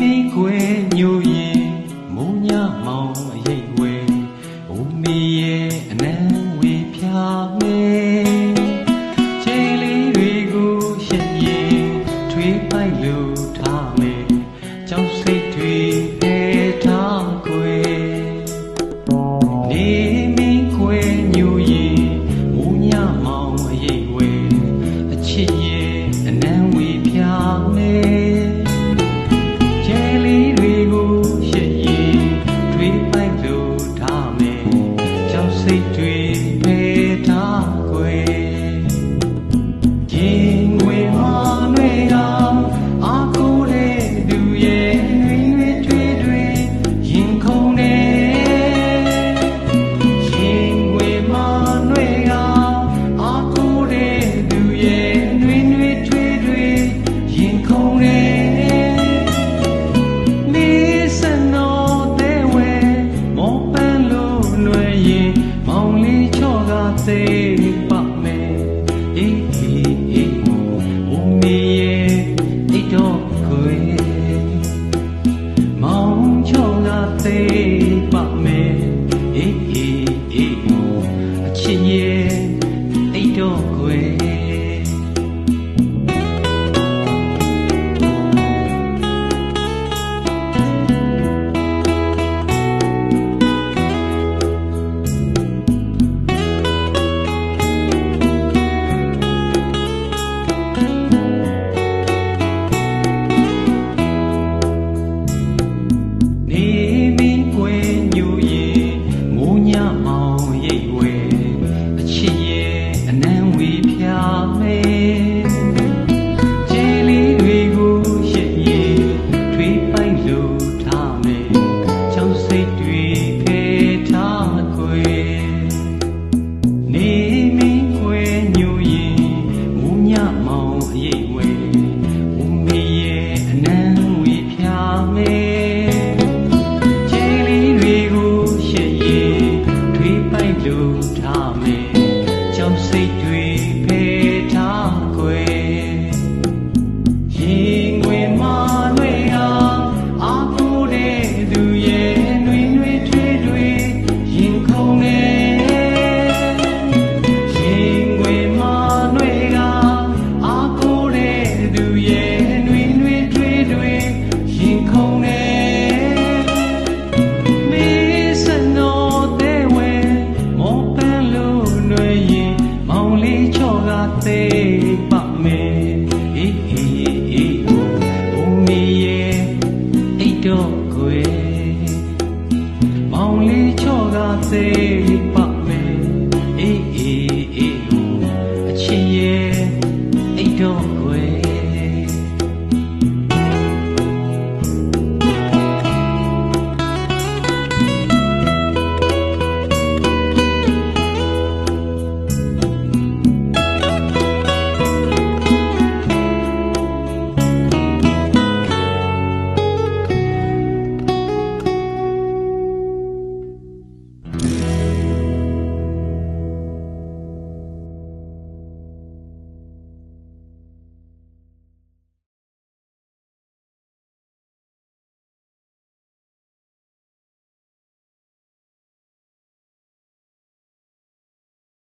မိခွေညိုရင်မုံညမောင်ရိတ်ဝဲဦးမီရဲ့အနံဝေဖြာမဲ save Tommy. ေမောင်လေးချော့ကသေးပါ